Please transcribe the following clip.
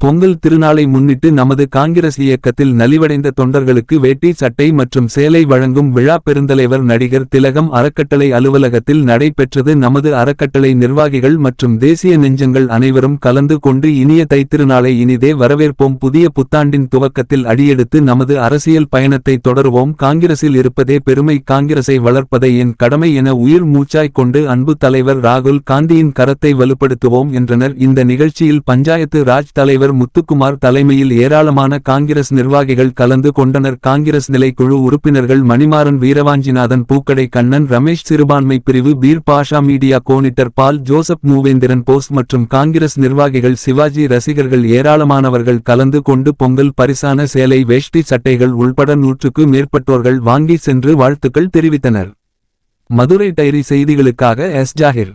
பொங்கல் திருநாளை முன்னிட்டு நமது காங்கிரஸ் இயக்கத்தில் நலிவடைந்த தொண்டர்களுக்கு வேட்டி சட்டை மற்றும் சேலை வழங்கும் விழா பெருந்தலைவர் நடிகர் திலகம் அறக்கட்டளை அலுவலகத்தில் நடைபெற்றது. நமது அறக்கட்டளை நிர்வாகிகள் மற்றும் தேசிய நெஞ்சங்கள் அனைவரும் கலந்து கொண்டு இனிய தைத்திருநாளை இனிதே வரவேற்போம். புதிய புத்தாண்டின் துவக்கத்தில் அடியெடுத்து நமது அரசியல் பயணத்தை தொடருவோம். காங்கிரஸில் இருப்பதே பெருமை காங்கிரஸை வளர்ப்பதை என் கடமை என உயிர் மூச்சாய் கொண்டு அன்பு தலைவர் ராகுல் காந்தியின் கரத்தை வலுப்படுத்துவோம் என்றனர். இந்த நிகழ்ச்சியில் பஞ்சாயத்து ராஜ் தலைவர் முத்துக்குமார் தலைமையில் ஏராளமான காங்கிரஸ் நிர்வாகிகள் கலந்து கொண்டனர். காங்கிரஸ் நிலைக்குழு உறுப்பினர்கள் மணிமாறன் வீரவாஞ்சிநாதன் பூக்கடை கண்ணன் ரமேஷ் சிறுபான்மை பிரிவு Peer Basha media coordinator Paul Joseph Moovendran Bose மற்றும் காங்கிரஸ் நிர்வாகிகள் சிவாஜி ரசிகர்கள் ஏராளமானவர்கள் கலந்து கொண்டு பொங்கல் பரிசான சேலை வேஷ்டி சட்டைகள் உள்பட நூற்றுக்கு மேற்பட்டோர்கள் வாங்கி சென்று வாழ்த்துக்கள் தெரிவித்தனர். மதுரை டைரி செய்திகளுக்காக எஸ். ஜாகிர்.